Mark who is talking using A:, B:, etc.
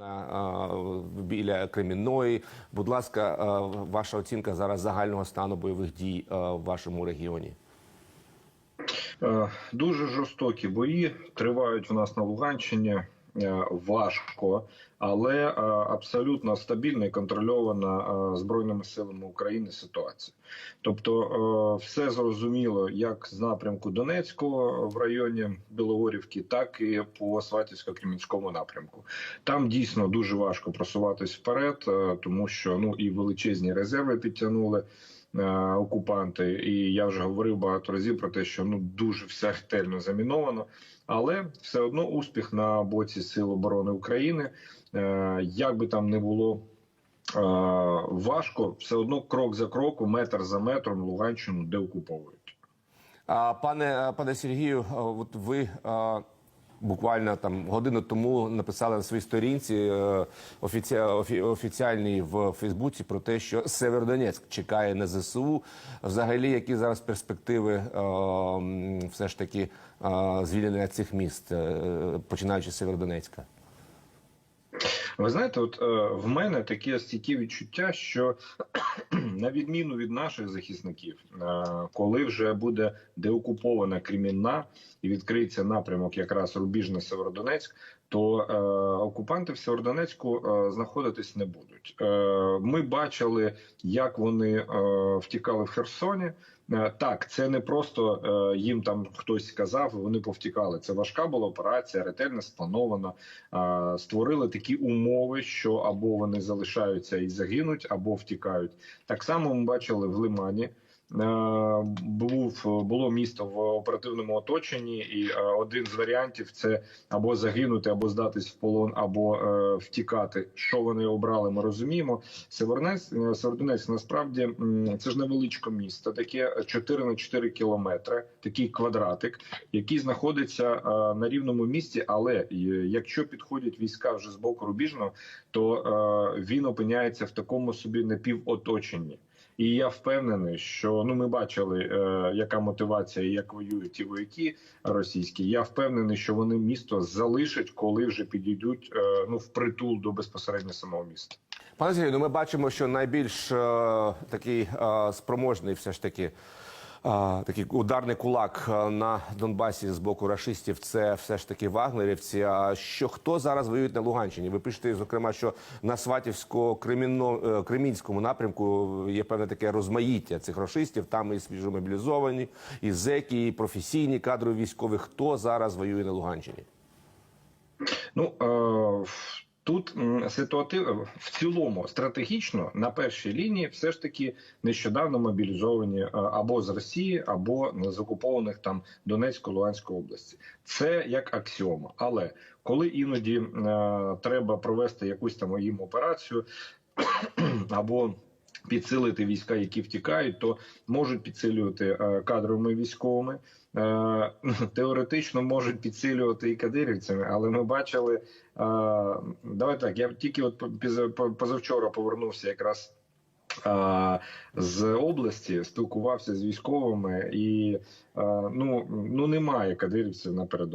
A: а, біля Кремінної. Будь ласка, ваша оцінка зараз загального стану бойових дій в вашому регіоні.
B: Е, Дуже жорстокі бої тривають в нас на Луганщині. Е, Важко, але е, абсолютно стабільна і контрольована е, збройними силами України ситуація. Тобто, все зрозуміло, як з напрямку Донецького в районі Білогорівки, так і по Сватівсько-Кремінському напрямку. Там дійсно дуже важко просуватись вперед, тому що ну і величезні резерви підтягнули окупанти. І я вже говорив багато разів про те, що ну дуже все ретельно заміновано, але все одно успіх на боці Сил оборони України. Е, Як би там не було. е, Важко все одно крок за кроком, метр за метром Луганщину деокуповують.
A: Пане пане Сергію, от ви буквально там годину тому написали на своїй сторінці е, офіці... офі... офіціальній в Фейсбуці про те, що Северодонецьк чекає на ЗСУ. Взагалі, які зараз перспективи е, все ж таки е, звільнення цих міст, починаючи з Северодонецька?
B: Ви знаєте, от в мене таке стійке відчуття, що на відміну від наших захисників, е, коли вже буде деокупована Кремінна і відкриється напрямок якраз рубіжний Северодонецьк, то е, окупанти в Северодонецьку е, знаходитись не будуть. Е, ми бачили, як вони е, втікали в Херсоні. Е, Так, це не просто е, їм там хтось сказав, вони повтікали. Це важка була операція, ретельно спланована. Е, Створили такі умови, що або вони залишаються і загинуть, або втікають. Так само ми бачили в Лимані. Е, Був було місто в оперативному оточенні, і е, один з варіантів це або загинути, або здатись в полон, або е, втікати. Що вони обрали, ми розуміємо. Севернець е, насправді це ж невеличке місто, таке 4 на 4 кілометри, такий квадратик, який знаходиться на рівному місці. Але якщо підходять війська вже з боку рубіжного, то е, він опиняється в такому собі напівоточенні. І я впевнений, що ну ми бачили, е, яка мотивація, як воюють ті вояки російські. Я впевнений, що вони місто залишать, коли вже підійдуть е, ну впритул до безпосередньо самого міста.
A: Пане Сергію, ну ми бачимо, що найбільш е, такий е, спроможний, все ж таки. Е, Такий ударний кулак е, на Донбасі з боку рашистів це все ж таки вагнерівці. А що хто зараз воює на Луганщині? Ви пишете, зокрема, що на Сватівсько-Кремінському напрямку є певне таке розмаїття цих рашистів. Там і свіжомобілізовані, і зеки, і професійні кадрові військові. Хто зараз воює на Луганщині?
B: Ну е, тут ситуатив в цілому стратегічно на першій лінії все ж таки нещодавно мобілізовані е, або з Росії, або з окупованих там Донецької Луганської області. Це як аксіома. Але коли іноді е, треба провести якусь там їм операцію або Підсилити війська, які втікають, то можуть підсилювати е, кадровими військовими. Е, теоретично можуть підсилювати і кадирівцями, але ми бачили. Е, давай так. Я тільки от позавчора повернувся якраз. З області спілкувався з військовими, і ну ну немає кадирівців на передовій.